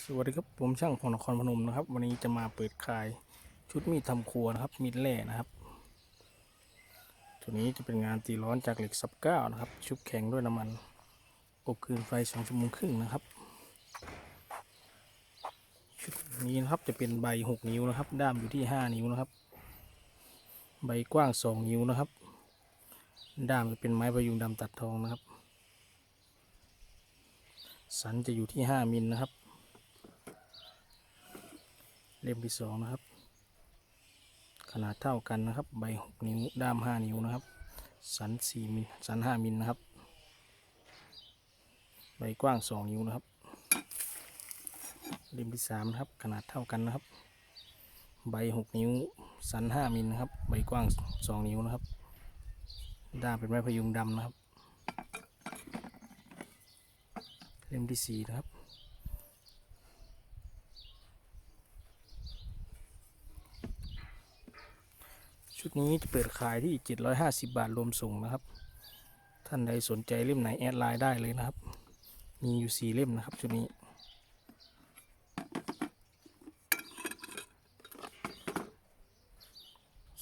สวัสดีครับผมช่างพงนครพนมนะครับ วันนี้จะมาเปิดขายชุดมีดทำครัวนะครับมีดแร่นะครับ ตัวนี้จะเป็นงานตีร้อนจากเหล็กซับเก้านะครับ ชุบแข็งด้วยน้ำมันอบคืนไฟสองชั่วโมงครึ่งนะครับ ชุดนี้นะครับจะเป็นใบหกนิ้วนะครับ ด้ามอยู่ที่ห้านิ้วนะครับ ใบกว้างสองนิ้วนะครับ ด้ามจะเป็นไม้ประยุงดำตัดทองนะครับ สันจะอยู่ที่ห้ามิลนะครับ เล่มที่สองนะครับ ขนาดเท่ากันนะครับ ใบหกนิ้วด้ามห้านิ้วนะครับ สันสี่มิลสันห้ามิลนะครับ ใบกว้างสองนิ้วนะครับ เล่มที่สามนะครับ ขนาดเท่ากันนะครับ ใบหกนิ้ว สันห้ามิลนะครับ ใบกว้างสองนิ้วนะครับ ด้ามเป็นไม้พยุงดำนะครับ เล่มที่สี่นะครับ ชุดนี้จะเปิดขายที่ 750 บาทรวมส่งนะครับ ท่านใดสนใจเล่มไหนแอดไลน์ได้เลยนะครับ มีอยู่ 4 เล่มนะครับชุดนี้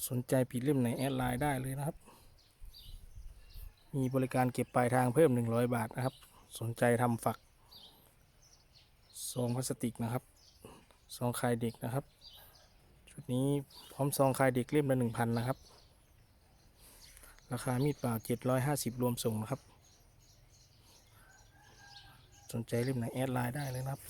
สนใจผิดเล่มไหนแอดไลน์ได้เลยนะครับ มีบริการเก็บปลายทางเพิ่ม 100 บาทนะครับ สนใจทำฝักซองพลาสติกนะครับซองคลายเด็กนะครับ ชุดนี้พร้อมซองคายเด็กเล่มละหนึ่งพันนะครับ ราคามีดเปล่าเจ็ดร้อยห้าสิบรวมส่งนะครับ สนใจเล่มไหนแอดไลน์ได้เลยนะครับ